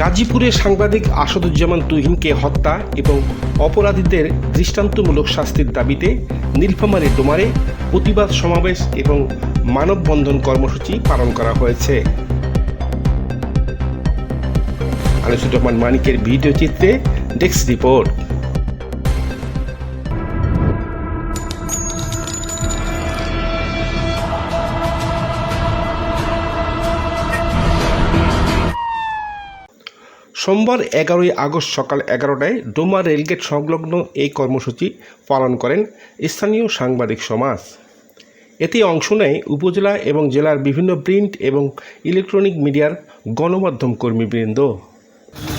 গাজীপুরে সাংবাদিক আসাদুজ্জামান তুহিনকে হত্যা এবং অপরাধীদের দৃষ্টান্তমূলক শাস্তির দাবিতে নীলফামারী ডোমারে প্রতিবাদ সমাবেশ এবং মানববন্ধন কর্মসূচি পালন করা হয়েছে। আনিসুর রহমান মানিকের ভিডিও চিত্রে ডেস্ক রিপোর্ট। সোমবার এগারোই আগস্ট সকাল এগারোটায় ডোমা রেলগেট সংলগ্ন এই কর্মসূচি পালন করেন স্থানীয় সাংবাদিক সমাজ। এতে অংশ নেয় উপজেলা এবং জেলার বিভিন্ন প্রিন্ট এবং ইলেকট্রনিক মিডিয়ার গণমাধ্যম কর্মীবৃন্দ।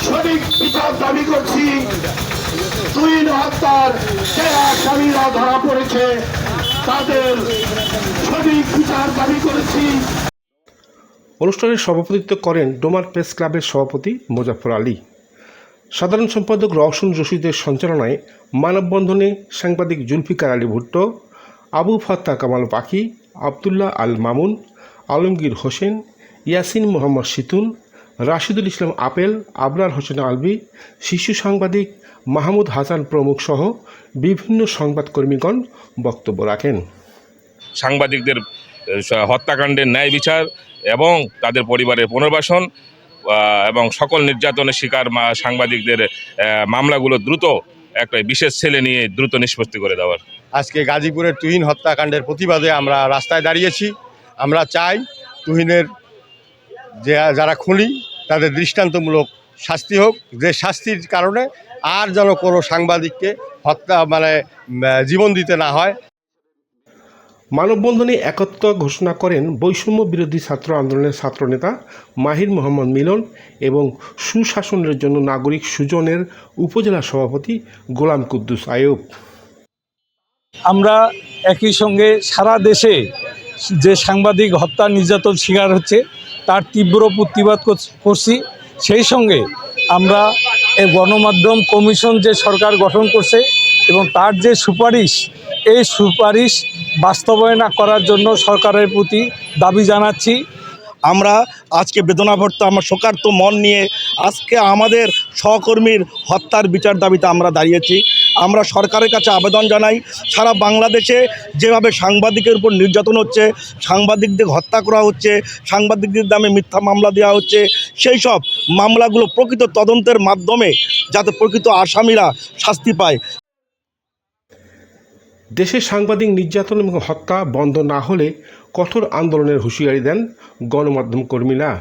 সঠিক দাবি তাদের সঠিক বিচার দাবি করেছি। অনুষ্ঠানে সভাপতিত্ব করেন ডোমার প্রেস ক্লাবের সভাপতি মোজাফর আলী। সাধারণ সম্পাদক রওশন রশিদের সঞ্চালনায় মানববন্ধনে সাংবাদিক জুলফিকার আলী ভুট্টো, আবু ফাত্তা কামাল পাখি, আবদুল্লাহ আল মামুন, আলমগীর হোসেন, ইয়াসিন মোহাম্মদ সিতুন রাশিদুল ইসলাম আপেল, আবরার হোসেন আলবি শিশু সাংবাদিক মাহমুদ হাসান প্রমুখ সহ বিভিন্ন সংবাদকর্মীগণ বক্তব্য রাখেন। সাংবাদিকদের হত্যাকাণ্ডের ন্যায় বিচার এবং তাদের পরিবারের পুনর্বাসন এবং সকল নির্যাতনের শিকার সাংবাদিকদের মামলাগুলো দ্রুত একটা বিশেষ ছেলে নিয়ে দ্রুত নিষ্পত্তি করে দেওয়ার। আজকে গাজীপুরের তুহিন হত্যাকাণ্ডের প্রতিবাদে আমরা রাস্তায় দাঁড়িয়েছি। আমরা চাই তুহিনের যে, যারা খুনি, তাদের দৃষ্টান্তমূলক শাস্তি হোক। যে শাস্তির কারণে আর যেন কোনো সাংবাদিককে হত্যা মানে জীবন দিতে না হয়। মানববন্ধনে একত্র ঘোষণা করেন বৈষম্য বিরোধী ছাত্র আন্দোলনের ছাত্রনেতা মাহির মোহাম্মদ মিলন এবং সুশাসনের জন্য নাগরিক সুজনের উপজেলা সভাপতি গোলাম কুদ্দুস আয়ুব আমরা একই সঙ্গে সারা দেশে যে সাংবাদিক হত্যা নির্যাতন শিকার হচ্ছে, তার তীব্র প্রতিবাদ কর- করছি। সেই সঙ্গে আমরা গণমাধ্যম কমিশন যে সরকার গঠন করছে এবং তার যে সুপারিশ এই সুপারিশ বাস্তবায়ন করার জন্য সরকারের প্রতি দাবি জানাচ্ছি। আমরা আজকে বেদনা বেদনাভর্ত আমার শোকার্ত মন নিয়ে আজকে আমাদের সহকর্মীর হত্যার বিচার দাবিতে আমরা দাঁড়িয়েছি। আমরা সরকারের কাছে আবেদন জানাই, সারা বাংলাদেশে যেভাবে সাংবাদিকের উপর নির্যাতন হচ্ছে, সাংবাদিকদের হত্যা করা হচ্ছে, সাংবাদিকদের দামে মিথ্যা মামলা দেওয়া হচ্ছে, সেই সব মামলাগুলো প্রকৃত তদন্তের মাধ্যমে যাতে প্রকৃত আসামিরা শাস্তি পায়। দেশে সাংবাদিক নির্যাতন এবং হত্যা বন্ধ না হলে কঠোর আন্দোলনের হুঁশিয়ারি দেন গণমাধ্যম কর্মীরা।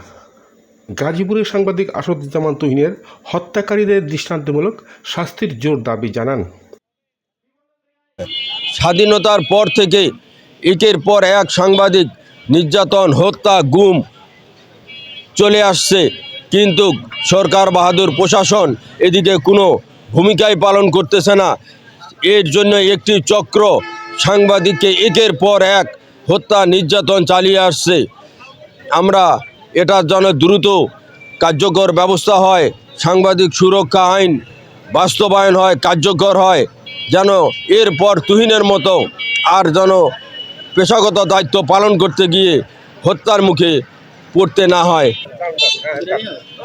গাজীপুরের সাংবাদিক আসাদুজ্জামান তুহিনের হত্যাকারীদের দৃষ্টান্তমূলক শাস্তির জোর দাবি জানান। স্বাধীনতার পর থেকে একের পর এক সাংবাদিক নির্যাতন, হত্যা, গুম চলে আসছে। কিন্তু সরকার বাহাদুর প্রশাসন এদিকে কোনো ভূমিকাই পালন করতেছে না। এর জন্য একটি চক্র সাংবাদিককে একের পর এক হত্যা নির্যাতন চালিয়ে আসছে। আমরা এটার জন্য দ্রুত কার্যকর ব্যবস্থা হয়, সাংবাদিক সুরক্ষা আইন বাস্তবায়ন হয়, কার্যকর হয়, যেন এরপর তুহিনের মতো আর যেন পেশাগত দায়িত্ব পালন করতে গিয়ে হত্যার মুখে পড়তে না হয়।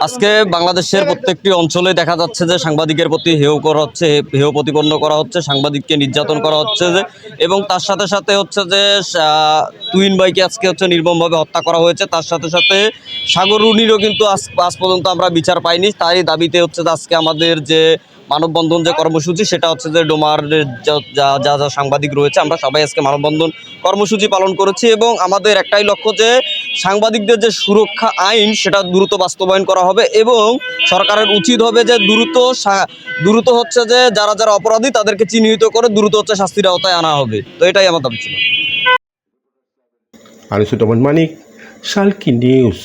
আজকে বাংলাদেশের প্রত্যেকটি অঞ্চলে দেখা যাচ্ছে যে সাংবাদিকের প্রতি হেয় করা হচ্ছে, হেয় প্রতিপন্ন করা হচ্ছে, সাংবাদিককে নির্যাতন করা হচ্ছে যে, এবং তার সাথে সাথে হচ্ছে যে তুহিন ভাইকে আজকে হচ্ছে নির্মমভাবে হত্যা করা হয়েছে। তার সাথে সাথে সাগরুনিরও কিন্তু আজ আজ পর্যন্ত আমরা বিচার পাইনি। তাই দাবিতে হচ্ছে যে আজকে আমাদের যে মানববন্ধন যে কর্মসূচি, সেটা হচ্ছে যে ডোমার যা যা সাংবাদিক রয়েছে, আমরা সবাই আজকে মানববন্ধন কর্মসূচি পালন করেছি এবং আমাদের একটাই লক্ষ্য যে সাংবাদিকদের যে সুরক্ষা আইন, সেটা দ্রুত বাস্তবায়ন করা হবে এবং সরকারের উচিত হবে যে দ্রুত দ্রুত হচ্ছে যে যারা যারা অপরাধী, তাদেরকে চিহ্নিত করে দ্রুত হচ্ছে শাস্তির আওতায় আনা হবে। তো এটাই আমার দাবি ছিল। রহমান মানিক, শালকি নিউজ।